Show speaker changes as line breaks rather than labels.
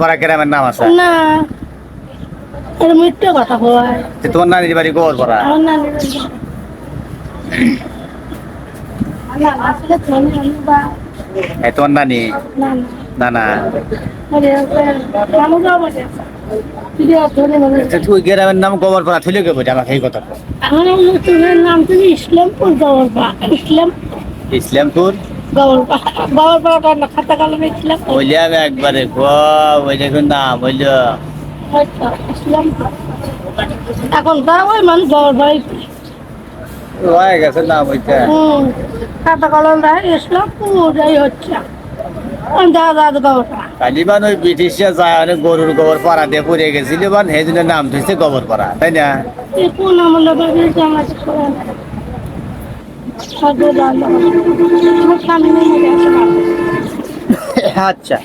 পাড়া গ্রামের নাম আছে?
না। এটা মিথ্যে কথা কয়।
তোমার নানির বাড়ি পাড়া? তোমার নানি তুই গ্রামের নাম গোবর পাড়া থইলে কে বলছে আমাকে এই কথা কও।
আমার নাম তুমি ইসলামপুর গবরপা ইসলাম
ইসলামপুর
না ইসলামপুর
বললাম একবারে ওই দেখুন নাম বলল
এখন তা ওই মানুষ গবরপাড়াই
হয়ে গেছে নাম ওইটা
হুম খাতা কলম রাখে ইসলামপুর এই হচ্ছে।
কালিবান ওই ব্রিটিশরা যায় অনেক গরুর গোবর পাড়া দিয়ে পড়ে গেছিল বান সেই নাম ধরছে গোবর পাড়া তাই না?
কোন আমলে
আচ্ছা।